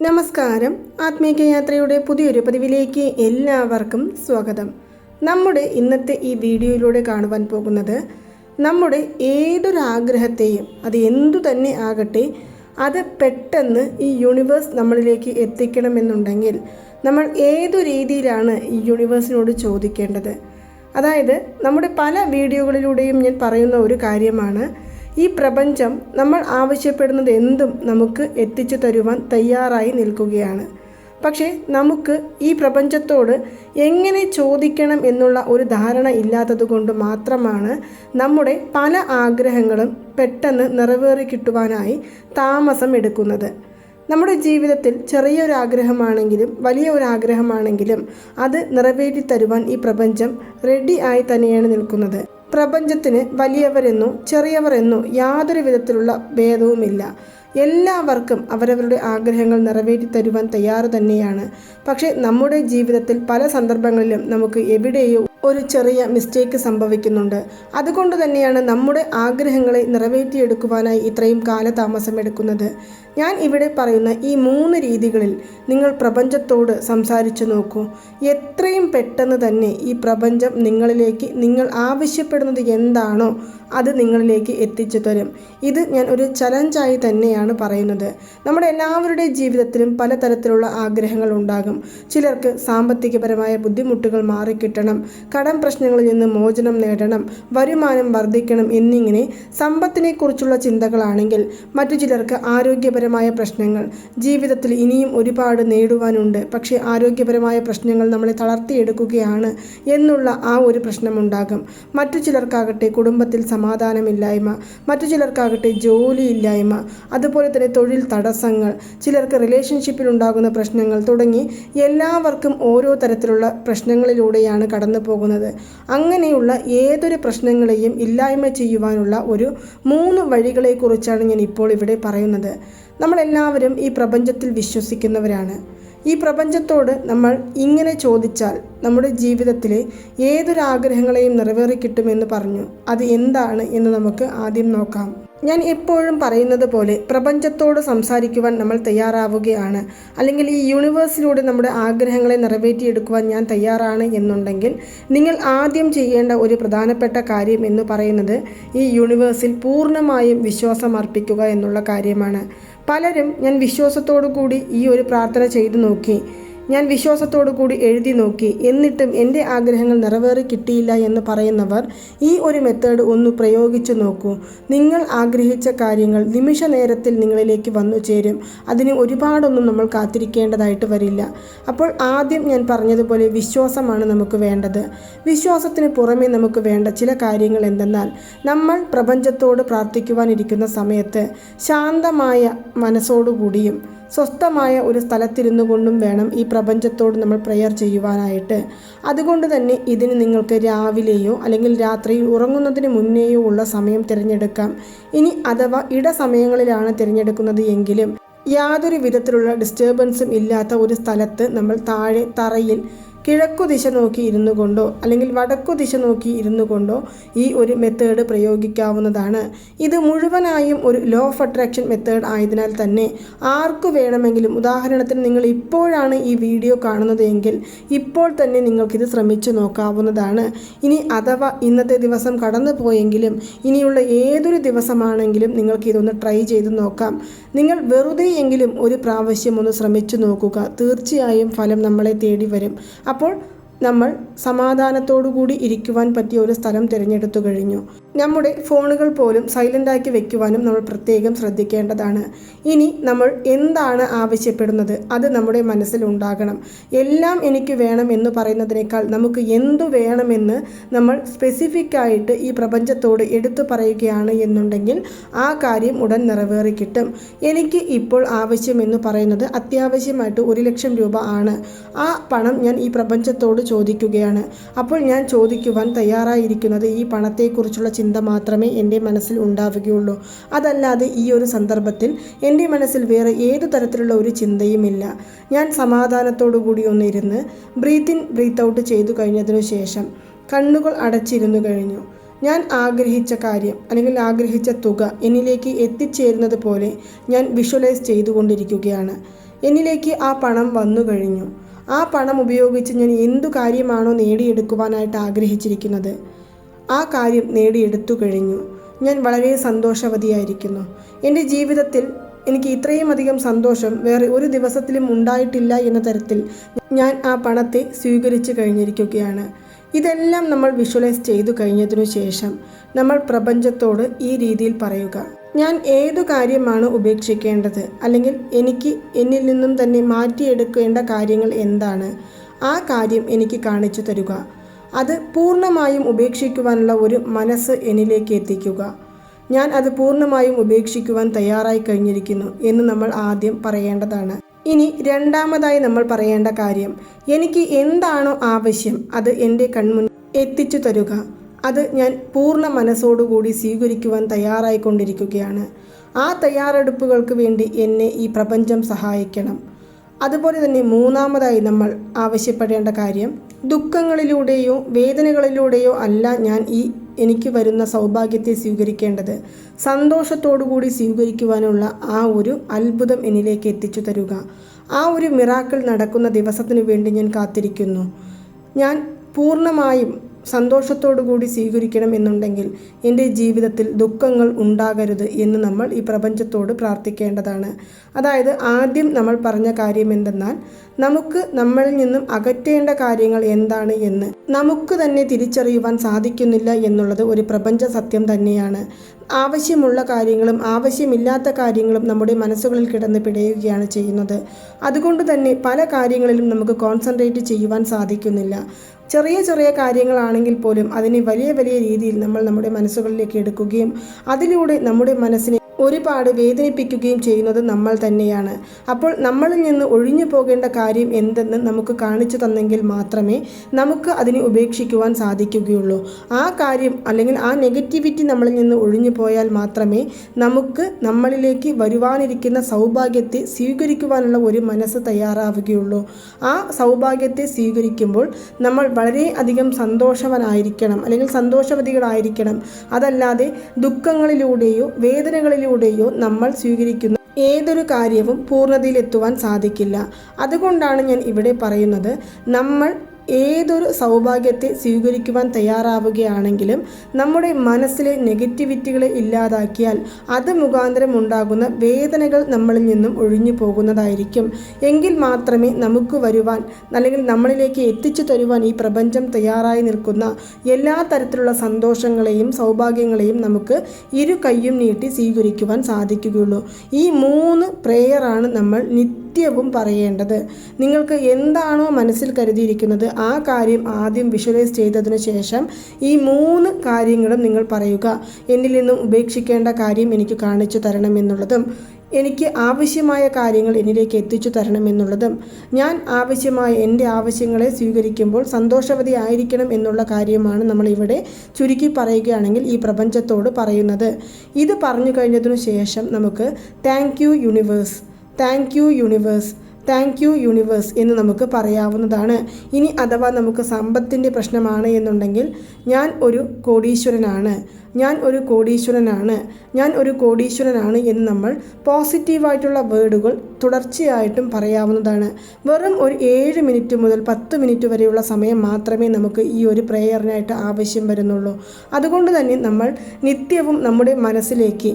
നമസ്കാരം. ആത്മീയ യാത്രയുടെ പുതിയൊരു പതിവിലേക്ക് എല്ലാവർക്കും സ്വാഗതം. നമ്മുടെ ഇന്നത്തെ ഈ വീഡിയോയിലൂടെ കാണുവാൻ പോകുന്നത് നമ്മുടെ ഏതൊരു ആഗ്രഹത്തെയും അത് എന്തു തന്നെ ആകട്ടെ അത് പെട്ടെന്ന് ഈ യൂണിവേഴ്സ് നമ്മളിലേക്ക് എത്തിക്കണമെന്നുണ്ടെങ്കിൽ നമ്മൾ ഏതു രീതിയിലാണ് ഈ യൂണിവേഴ്സിനോട് ചോദിക്കേണ്ടത്? അതായത് നമ്മുടെ പല വീഡിയോകളിലൂടെയും ഞാൻ പറയുന്ന ഒരു കാര്യമാണ് ഈ പ്രപഞ്ചം നമ്മൾ ആവശ്യപ്പെടുന്നത് എന്തും നമുക്ക് എത്തിച്ചു തരുവാൻ തയ്യാറായി നിൽക്കുകയാണ്. പക്ഷേ നമുക്ക് ഈ പ്രപഞ്ചത്തോട് എങ്ങനെ ചോദിക്കണം എന്നുള്ള ഒരു ധാരണ ഇല്ലാത്തതുകൊണ്ട് മാത്രമാണ് നമ്മുടെ പല ആഗ്രഹങ്ങളും പെട്ടെന്ന് നിറവേറി കിട്ടുവാനായി താമസം എടുക്കുന്നത്. നമ്മുടെ ജീവിതത്തിൽ ചെറിയൊരു ആഗ്രഹമാണെങ്കിലും വലിയ ഒരു ആഗ്രഹമാണെങ്കിലും അത് നിറവേറ്റി തരുവാൻ ഈ പ്രപഞ്ചം റെഡി ആയി തന്നെയാണ് നിൽക്കുന്നത്. പ്രപഞ്ചത്തിന് വലിയവരെന്നോ ചെറിയവരെന്നോ യാതൊരു വിധത്തിലുള്ള ഭേദവുമില്ല. എല്ലാവർക്കും അവരവരുടെ ആഗ്രഹങ്ങൾ നിറവേറ്റി തരുവാൻ തയ്യാറ് തന്നെയാണ് പക്ഷേ നമ്മുടെ ജീവിതത്തിൽ പല സന്ദർഭങ്ങളിലും നമുക്ക് എവിടെയോ ഒരു ചെറിയ മിസ്റ്റേക്ക് സംഭവിക്കുന്നുണ്ട്. അതുകൊണ്ട് തന്നെയാണ് നമ്മുടെ ആഗ്രഹങ്ങളെ നിറവേറ്റിയെടുക്കുവാനായി ഇത്രയും കാലതാമസം എടുക്കുന്നത്. ഞാൻ ഇവിടെ പറയുന്ന ഈ മൂന്ന് രീതികളിൽ നിങ്ങൾ പ്രപഞ്ചത്തോട് സംസാരിച്ചു നോക്കൂ. എത്രയും പെട്ടെന്ന് തന്നെ ഈ പ്രപഞ്ചം നിങ്ങളിലേക്ക് നിങ്ങൾ ആവശ്യപ്പെടുന്നത് എന്താണോ അത് നിങ്ങളിലേക്ക് എത്തിച്ചു തരും. ഇത് ഞാൻ ഒരു ചലഞ്ചായി തന്നെയാണ് പറയുന്നത്. നമ്മുടെ എല്ലാവരുടെ ജീവിതത്തിലും പലതരത്തിലുള്ള ആഗ്രഹങ്ങൾ ഉണ്ടാകും. ചിലർക്ക് സാമ്പത്തികപരമായ ബുദ്ധിമുട്ടുകൾ മാറിക്കിട്ടണം. കടം പ്രശ്നങ്ങളിൽ നിന്ന് മോചനം നേടണം. വരുമാനം വർദ്ധിക്കണം എന്നിങ്ങനെ സമ്പത്തിനെക്കുറിച്ചുള്ള ചിന്തകളാണെങ്കിൽ മറ്റു ചിലർക്ക് ആരോഗ്യപരമായ പ്രശ്നങ്ങൾ ജീവിതത്തിൽ ഇനിയും ഒരുപാട് നേടുവാനുണ്ട്. പക്ഷേ ആരോഗ്യപരമായ പ്രശ്നങ്ങൾ നമ്മളെ തളർത്തിയെടുക്കുകയാണ് എന്നുള്ള ആ ഒരു പ്രശ്നമുണ്ടാകും മറ്റു ചിലർക്കാകട്ടെ കുടുംബത്തിൽ സമാധാനമില്ലായ്മ മറ്റു ചിലർക്കാകട്ടെ ജോലിയില്ലായ്മ അതുപോലെ തന്നെ തൊഴിൽ തടസ്സങ്ങൾ ചിലർക്ക് റിലേഷൻഷിപ്പിൽ ഉണ്ടാകുന്ന പ്രശ്നങ്ങൾ തുടങ്ങി എല്ലാവർക്കും ഓരോ തരത്തിലുള്ള പ്രശ്നങ്ങളിലൂടെയാണ് കടന്നു പോകുന്നത്. അങ്ങനെയുള്ള ഏതൊരു പ്രശ്നങ്ങളെയും ഇല്ലായ്മ ചെയ്യുവാനുള്ള ഒരു മൂന്ന് വഴികളെക്കുറിച്ചാണ് ഞാൻ ഇപ്പോൾ ഇവിടെ പറയുന്നത്. നമ്മളെല്ലാവരും ഈ പ്രപഞ്ചത്തിൽ വിശ്വസിക്കുന്നവരാണ്. ഈ പ്രപഞ്ചത്തോട് നമ്മൾ ഇങ്ങനെ ചോദിച്ചാൽ നമ്മുടെ ജീവിതത്തിലെ ഏതൊരു ആഗ്രഹങ്ങളെയും നിറവേറി കിട്ടുമെന്ന് പറഞ്ഞു. അത് എന്താണ് എന്ന് നമുക്ക് ആദ്യം നോക്കാം. ഞാൻ എപ്പോഴും പറയുന്നത് പോലെ പ്രപഞ്ചത്തോട് സംസാരിക്കുവാൻ നമ്മൾ തയ്യാറാവുകയാണ്. അല്ലെങ്കിൽ ഈ യൂണിവേഴ്സിലൂടെ നമ്മുടെ ആഗ്രഹങ്ങളെ നിറവേറ്റിയെടുക്കുവാൻ ഞാൻ തയ്യാറാണ് എന്നുണ്ടെങ്കിൽ നിങ്ങൾ ആദ്യം ചെയ്യേണ്ട ഒരു പ്രധാനപ്പെട്ട കാര്യം എന്ന് പറയുന്നത് ഈ യൂണിവേഴ്സിൽ പൂർണമായും വിശ്വാസം അർപ്പിക്കുക എന്നുള്ള കാര്യമാണ്. പലരും ഞാൻ വിശ്വാസത്തോടു കൂടി ഈ ഒരു പ്രാർത്ഥന ചെയ്തു നോക്കി. ഞാൻ വിശ്വാസത്തോടു കൂടി എഴുതി നോക്കി. എന്നിട്ടും എന്റെ ആഗ്രഹങ്ങൾ നിറവേറി കിട്ടിയില്ല എന്ന് പറയുന്നവർ ഈ ഒരു മെത്തേഡ് ഒന്ന് പ്രയോഗിച്ചു നോക്കൂ. നിങ്ങൾ ആഗ്രഹിച്ച കാര്യങ്ങൾ നിമിഷ നേരത്തിൽ നിങ്ങളിലേക്ക് വന്നു ചേരും. അതിന് ഒരുപാടൊന്നും നമ്മൾ കാത്തിരിക്കേണ്ടതായിട്ട് വരില്ല. അപ്പോൾ ആദ്യം ഞാൻ പറഞ്ഞതുപോലെ വിശ്വാസമാണ് നമുക്ക് വേണ്ടത്. വിശ്വാസത്തിന് പുറമെ നമുക്ക് വേണ്ട ചില കാര്യങ്ങൾ എന്തെന്നാൽ നമ്മൾ പ്രപഞ്ചത്തോട് പ്രാർത്ഥിക്കുവാനിരിക്കുന്ന സമയത്ത് ശാന്തമായ മനസ്സോടുകൂടിയും സ്വസ്ഥമായ ഒരു സ്ഥലത്തിരുന്നു കൊണ്ടും വേണം ഈ പ്രപഞ്ചത്തോട് നമ്മൾ പ്രെയർ ചെയ്യുവാനായിട്ട്. അതുകൊണ്ട് തന്നെ ഇതിന് നിങ്ങൾക്ക് രാവിലെയോ അല്ലെങ്കിൽ രാത്രിയിൽ ഉറങ്ങുന്നതിന് മുന്നേയോ ഉള്ള സമയം തിരഞ്ഞെടുക്കാം. ഇനി അഥവാ ഇടസമയങ്ങളിലാണ് തിരഞ്ഞെടുക്കുന്നത് എങ്കിലും യാതൊരു വിധത്തിലുള്ള ഡിസ്റ്റർബൻസും ഇല്ലാത്ത ഒരു സ്ഥലത്ത് നമ്മൾ താഴെ തറയിൽ കിഴക്കു ദിശ നോക്കി ഇരുന്നു കൊണ്ടോ അല്ലെങ്കിൽ വടക്കു ദിശ നോക്കി ഇരുന്നു കൊണ്ടോ ഈ ഒരു മെത്തേഡ് പ്രയോഗിക്കാവുന്നതാണ്. ഇത് മുഴുവനായും ഒരു ലോ ഓഫ് അട്രാക്ഷൻ മെത്തേഡ് ആയതിനാൽ തന്നെ ആർക്കു വേണമെങ്കിലും ഉദാഹരണത്തിന് നിങ്ങൾ ഇപ്പോഴാണ് ഈ വീഡിയോ കാണുന്നതെങ്കിൽ ഇപ്പോൾ തന്നെ നിങ്ങൾക്കിത് ശ്രമിച്ചു നോക്കാവുന്നതാണ്. ഇനി അഥവാ ഇന്നത്തെ ദിവസം കടന്നു പോയെങ്കിലും ഇനിയുള്ള ഏതൊരു ദിവസമാണെങ്കിലും നിങ്ങൾക്ക് ഇതൊന്ന് ട്രൈ ചെയ്ത് നോക്കാം. നിങ്ങൾ വെറുതെ എങ്കിലും ഒരു പ്രാവശ്യം ഒന്ന് ശ്രമിച്ചു നോക്കുക. തീർച്ചയായും ഫലം നമ്മളെ തേടി വരും. അപ്പോൾ നമ്മൾ സമാധാനത്തോടുകൂടി ഇരിക്കുവാൻ പറ്റിയ ഒരു സ്ഥലം തിരഞ്ഞെടുത്തു കഴിഞ്ഞു. നമ്മുടെ ഫോണുകൾ പോലും സൈലന്റാക്കി വെക്കുവാനും നമ്മൾ പ്രത്യേകം ശ്രദ്ധിക്കേണ്ടതാണ്. ഇനി നമ്മൾ എന്താണ് ആവശ്യപ്പെടുന്നത്? അത് നമ്മുടെ മനസ്സിലുണ്ടാകണം എല്ലാം എനിക്ക് വേണം എന്ന് പറയുന്നതിനേക്കാൾ നമുക്ക് എന്തു വേണമെന്ന് നമ്മൾ സ്പെസിഫിക് ആയിട്ട് ഈ പ്രപഞ്ചത്തോട് എടുത്തു പറയുകയാണ് എന്നുണ്ടെങ്കിൽ ആ കാര്യം ഉടൻ നിറവേറി കിട്ടും. എനിക്ക് ഇപ്പോൾ ആവശ്യമെന്ന് പറയുന്നത് അത്യാവശ്യമായിട്ട് ഒരു ലക്ഷം രൂപ ആണ്. ആ പണം ഞാൻ ഈ പ്രപഞ്ചത്തോട് ചോദിക്കുകയാണ്. അപ്പോൾ ഞാൻ ചോദിക്കുവാൻ തയ്യാറായിരിക്കുന്നത് ഈ പണത്തെക്കുറിച്ചുള്ള ചിന്ത മാത്രമേ എന്റെ മനസ്സിൽ ഉണ്ടാവുകയുള്ളൂ. അതല്ലാതെ ഈ ഒരു സന്ദർഭത്തിൽ എന്റെ മനസ്സിൽ വേറെ ഏതു തരത്തിലുള്ള ഒരു ചിന്തയുമില്ല. ഞാൻ സമാധാനത്തോടു കൂടി ഒന്നിരുന്ന് ബ്രീത്ത് ബ്രീത്ത് ഔട്ട് ചെയ്തു കഴിഞ്ഞതിനു ശേഷം കണ്ണുകൾ അടച്ചിരുന്നു കഴിഞ്ഞു. ഞാൻ ആഗ്രഹിച്ച കാര്യം അല്ലെങ്കിൽ ആഗ്രഹിച്ച തുക എന്നിലേക്ക് എത്തിച്ചേരുന്നത് പോലെ ഞാൻ വിഷ്വലൈസ് ചെയ്തുകൊണ്ടിരിക്കുകയാണ്. എന്നിലേക്ക് ആ പണം വന്നു കഴിഞ്ഞു. ആ പണം ഉപയോഗിച്ച് ഞാൻ എന്തു കാര്യമാണോ നേടിയെടുക്കുവാനായിട്ട് ആഗ്രഹിച്ചിരിക്കുന്നത്? ആ കാര്യം നേടിയെടുത്തു കഴിഞ്ഞു. ഞാൻ വളരെ സന്തോഷവതിയായിരിക്കുന്നു. എന്റെ ജീവിതത്തിൽ എനിക്ക് ഇത്രയും അധികം സന്തോഷം വേറെ ഒരു ദിവസത്തിലും ഉണ്ടായിട്ടില്ല എന്ന തരത്തിൽ ഞാൻ ആ പണത്തെ സ്വീകരിച്ചു കഴിഞ്ഞിരിക്കുകയാണ്. ഇതെല്ലാം നമ്മൾ വിഷ്വലൈസ് ചെയ്തു കഴിഞ്ഞതിനു ശേഷം നമ്മൾ പ്രപഞ്ചത്തോട് ഈ രീതിയിൽ പറയുക. ഞാൻ ഏതു കാര്യമാണ് ഉപേക്ഷിക്കേണ്ടത്? അല്ലെങ്കിൽ എനിക്ക് എന്നിൽ നിന്നും തന്നെ മാറ്റിയെടുക്കേണ്ട കാര്യങ്ങൾ എന്താണ്? ആ കാര്യം എനിക്ക് കാണിച്ചു തരുക. അത് പൂർണമായും ഉപേക്ഷിക്കുവാനുള്ള ഒരു മനസ്സ് എന്നിലേക്ക് എത്തിക്കുക. ഞാൻ അത് പൂർണമായും ഉപേക്ഷിക്കുവാൻ തയ്യാറായി കഴിഞ്ഞിരിക്കുന്നു എന്ന് നമ്മൾ ആദ്യം പറയേണ്ടതാണ്. ഇനി രണ്ടാമതായി നമ്മൾ പറയേണ്ട കാര്യം എനിക്ക് എന്താണോ ആവശ്യം അത് എന്റെ കൺമുൻ എത്തിച്ചു തരുക. അത് ഞാൻ പൂർണ മനസ്സോടുകൂടി സ്വീകരിക്കുവാൻ തയ്യാറായിക്കൊണ്ടിരിക്കുകയാണ്. ആ തയ്യാറെടുപ്പുകൾക്ക് വേണ്ടി എന്നെ ഈ പ്രപഞ്ചം സഹായിക്കണം. അതുപോലെ തന്നെ മൂന്നാമതായി നമ്മൾ ആവശ്യപ്പെടേണ്ട കാര്യം ദുഃഖങ്ങളിലൂടെയോ വേദനകളിലൂടെയോ അല്ല ഞാൻ ഈ എനിക്ക് വരുന്ന സൗഭാഗ്യത്തെ സ്വീകരിക്കേണ്ടത്. സന്തോഷത്തോടുകൂടി സ്വീകരിക്കുവാനുള്ള ആ ഒരു അത്ഭുതം എന്നിലേക്ക് എത്തിച്ചു തരുക. ആ ഒരു മിറാക്കിൾ നടക്കുന്ന ദിവസത്തിനു വേണ്ടി ഞാൻ കാത്തിരിക്കുന്നു. ഞാൻ പൂർണമായും സന്തോഷത്തോടു കൂടി സ്വീകരിക്കണം എന്നുണ്ടെങ്കിൽ എന്റെ ജീവിതത്തിൽ ദുഃഖങ്ങൾ ഉണ്ടാകരുത് എന്ന് നമ്മൾ ഈ പ്രപഞ്ചത്തോട് പ്രാർത്ഥിക്കേണ്ടതാണ്. അതായത് ആദ്യം നമ്മൾ പറഞ്ഞ കാര്യം എന്തെന്നാൽ നമുക്ക് നമ്മളിൽ നിന്നും അകറ്റേണ്ട കാര്യങ്ങൾ എന്താണ് എന്ന് നമുക്ക് തന്നെ തിരിച്ചറിയുവാൻ സാധിക്കുന്നില്ല എന്നുള്ളത് ഒരു പ്രപഞ്ച സത്യം തന്നെയാണ്. ആവശ്യമുള്ള കാര്യങ്ങളും ആവശ്യമില്ലാത്ത കാര്യങ്ങളും നമ്മുടെ മനസ്സുകളിൽ കിടന്ന് പിടയുകയാണ് ചെയ്യുന്നത്. അതുകൊണ്ട് തന്നെ പല കാര്യങ്ങളിലും നമുക്ക് കോൺസെൻട്രേറ്റ് ചെയ്യുവാൻ സാധിക്കുന്നില്ല. ചെറിയ ചെറിയ കാര്യങ്ങളാണെങ്കിൽ പോലും അതിനെ വലിയ വലിയ രീതിയിൽ നമ്മൾ നമ്മുടെ മനസ്സുകളിലേക്ക് എടുക്കുകയും അതിലൂടെ നമ്മുടെ മനസ്സിനെ ഒരുപാട് വേദനിപ്പിക്കുകയും ചെയ്യുന്നത് നമ്മൾ തന്നെയാണ്. അപ്പോൾ നമ്മളിൽ നിന്ന് ഒഴിഞ്ഞു പോകേണ്ട കാര്യം എന്തെന്ന് നമുക്ക് കാണിച്ചു തന്നെങ്കിൽ മാത്രമേ നമുക്ക് അതിനെ ഉപേക്ഷിക്കുവാൻ സാധിക്കുകയുള്ളൂ. ആ കാര്യം അല്ലെങ്കിൽ ആ നെഗറ്റിവിറ്റി നമ്മളിൽ നിന്ന് ഒഴിഞ്ഞു പോയാൽ മാത്രമേ നമുക്ക് നമ്മളിലേക്ക് വരുവാനിരിക്കുന്ന സൗഭാഗ്യത്തെ സ്വീകരിക്കുവാനുള്ള ഒരു മനസ്സ് തയ്യാറാവുകയുള്ളൂ. ആ സൗഭാഗ്യത്തെ സ്വീകരിക്കുമ്പോൾ നമ്മൾ വളരെ അധികം സന്തോഷവനായിരിക്കണം അല്ലെങ്കിൽ സന്തോഷവതികളായിരിക്കണം. അതല്ലാതെ ദുഃഖങ്ങളിലൂടെയോ വേദനകളിലൂടെയോ നമ്മൾ സ്വീകരിക്കുന്ന ഏതൊരു കാര്യവും പൂർണതയിലെത്തുവാൻ സാധിക്കില്ല. അതുകൊണ്ടാണ് ഞാൻ ഇവിടെ പറയുന്നത് നമ്മൾ ഏതൊരു സൗഭാഗ്യത്തെ സ്വീകരിക്കുവാൻ തയ്യാറാവുകയാണെങ്കിലും നമ്മുടെ മനസ്സിലെ നെഗറ്റിവിറ്റികളെ ഇല്ലാതാക്കിയാൽ അത് മുഖാന്തരം ഉണ്ടാകുന്ന വേദനകൾ നമ്മളിൽ നിന്നും ഒഴിഞ്ഞു പോകുന്നതായിരിക്കും. എങ്കിൽ മാത്രമേ നമുക്ക് വരുവാൻ അല്ലെങ്കിൽ നമ്മളിലേക്ക് എത്തിച്ചു തരുവാൻ ഈ പ്രപഞ്ചം തയ്യാറായി നിൽക്കുന്ന എല്ലാ തരത്തിലുള്ള സന്തോഷങ്ങളെയും സൗഭാഗ്യങ്ങളെയും നമുക്ക് ഇരു കൈയും നീട്ടി സ്വീകരിക്കുവാൻ സാധിക്കുകയുള്ളൂ. ഈ മൂന്ന് പ്രെയറാണ് നമ്മൾ നിത്യവും പറയേണ്ടത്. നിങ്ങൾക്ക് എന്താണോ മനസ്സിൽ കരുതിയിരിക്കുന്നത് ആ കാര്യം ആദ്യം വിഷ്വലൈസ് ചെയ്തതിനു ശേഷം ഈ മൂന്ന് കാര്യങ്ങളും നിങ്ങൾ പറയുക. എന്നിൽ നിന്നും ഉപേക്ഷിക്കേണ്ട കാര്യം എനിക്ക് കാണിച്ചു തരണം എന്നുള്ളതും എനിക്ക് ആവശ്യമായ കാര്യങ്ങൾ എന്നിലേക്ക് എത്തിച്ചു തരണമെന്നുള്ളതും ഞാൻ ആവശ്യമായ എന്റെ ആവശ്യങ്ങളെ സ്വീകരിക്കുമ്പോൾ സന്തോഷവതി ആയിരിക്കണം എന്നുള്ള കാര്യമാണ് നമ്മൾ ഇവിടെ ചുരുക്കി പറയുകയാണെങ്കിൽ ഈ പ്രപഞ്ചത്തോട് പറയുന്നത്. ഇത് പറഞ്ഞു കഴിഞ്ഞതിനു ശേഷം നമുക്ക് thank you universe thank you universe thank you universe എന്ന് നമുക്ക് പറയാവുന്നതാണ്. ഇനി അഥവാ നമുക്ക് സമ്പത്തിന്റെ പ്രശ്നമാണ് എന്നുണ്ടെങ്കിൽ ഞാൻ ഒരു കോടീശ്വരനാണ്. ഞാൻ ഒരു കോടീശ്വരനാണ്. ഞാൻ ഒരു കോടീശ്വരനാണ് എന്ന് നമ്മൾ പോസിറ്റീവായിട്ടുള്ള വേർഡുകൾ തുടർച്ചയായിട്ടും പറയാവുന്നതാണ്. വെറും ഒരു ഏഴ് മിനിറ്റ് മുതൽ പത്ത് മിനിറ്റ് വരെയുള്ള സമയം മാത്രമേ നമുക്ക് ഈ ഒരു പ്രേയറിനായിട്ട് ആവശ്യം വരുന്നുള്ളൂ. അതുകൊണ്ട് തന്നെ നമ്മൾ നിത്യവും നമ്മുടെ മനസ്സിലേക്ക്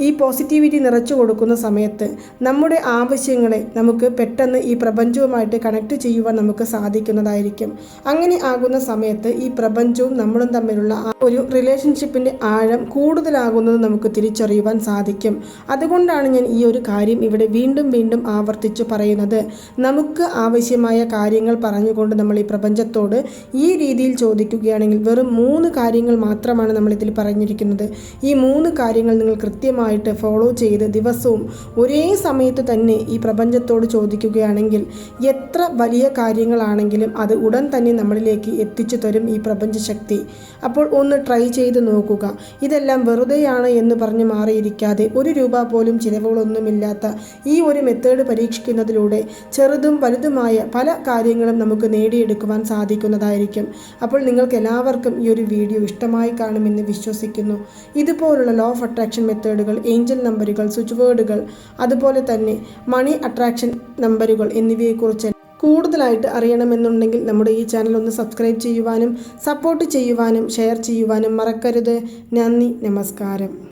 ഈ പോസിറ്റിവിറ്റി നിറച്ചു കൊടുക്കുന്ന സമയത്ത് നമ്മുടെ ആവശ്യങ്ങളെ നമുക്ക് പെട്ടെന്ന് ഈ പ്രപഞ്ചവുമായിട്ട് കണക്ട് ചെയ്യുവാൻ നമുക്ക് സാധിക്കുന്നതായിരിക്കും. അങ്ങനെ ആകുന്ന സമയത്ത് ഈ പ്രപഞ്ചവും നമ്മളും തമ്മിലുള്ള ഒരു റിലേഷൻഷിപ്പിന്റെ ആഴം കൂടുതലാകുന്നത് നമുക്ക് തിരിച്ചറിയുവാൻ സാധിക്കും. അതുകൊണ്ടാണ് ഞാൻ ഈ ഒരു കാര്യം ഇവിടെ വീണ്ടും വീണ്ടും ആവർത്തിച്ച് പറയുന്നത്. നമുക്ക് ആവശ്യമായ കാര്യങ്ങൾ പറഞ്ഞുകൊണ്ട് നമ്മൾ ഈ പ്രപഞ്ചത്തോട് ഈ രീതിയിൽ ചോദിക്കുകയാണെങ്കിൽ വെറും മൂന്ന് കാര്യങ്ങൾ മാത്രമാണ് നമ്മളിതിൽ പറഞ്ഞിരിക്കുന്നത്. ഈ മൂന്ന് കാര്യങ്ങൾ നിങ്ങൾ കൃത്യമായി കൃത്യമായിട്ട് ഫോളോ ചെയ്ത് ദിവസവും ഒരേ സമയത്ത് തന്നെ ഈ പ്രപഞ്ചത്തോട് ചോദിക്കുകയാണെങ്കിൽ എത്ര വലിയ കാര്യങ്ങളാണെങ്കിലും അത് ഉടൻ തന്നെ നമ്മളിലേക്ക് എത്തിച്ചു തരും ഈ പ്രപഞ്ചശക്തി. അപ്പോൾ ഒന്ന് ട്രൈ ചെയ്ത് നോക്കുക. ഇതെല്ലാം വെറുതെയാണ് എന്ന് പറഞ്ഞ് മാറിയിരിക്കാതെ ഒരു രൂപ പോലും ചിലവുകളൊന്നുമില്ലാത്ത ഈ ഒരു മെത്തേഡ് പരീക്ഷിക്കുന്നതിലൂടെ ചെറുതും വലുതുമായ പല കാര്യങ്ങളും നമുക്ക് നേടിയെടുക്കുവാൻ സാധിക്കുന്നതായിരിക്കും. അപ്പോൾ നിങ്ങൾക്ക് എല്ലാവർക്കും ഈ ഒരു വീഡിയോ ഇഷ്ടമായി കാണുമെന്ന് വിശ്വസിക്കുന്നു. ഇതുപോലുള്ള ലോ ഓഫ് അട്രാക്ഷൻ മെത്തേഡുകൾ ഏഞ്ചൽ നമ്പറുകൾ സ്വിച്ച് വേർഡുകൾ അതുപോലെ തന്നെ മണി അട്രാക്ഷൻ നമ്പറുകൾ എന്നിവയെക്കുറിച്ച് കൂടുതലായിട്ട് അറിയണമെന്നുണ്ടെങ്കിൽ നമ്മുടെ ഈ ചാനൽ ഒന്ന് സബ്സ്ക്രൈബ് ചെയ്യുവാനും സപ്പോർട്ട് ചെയ്യുവാനും ഷെയർ ചെയ്യുവാനും മറക്കരുത്. നന്ദി നമസ്കാരം.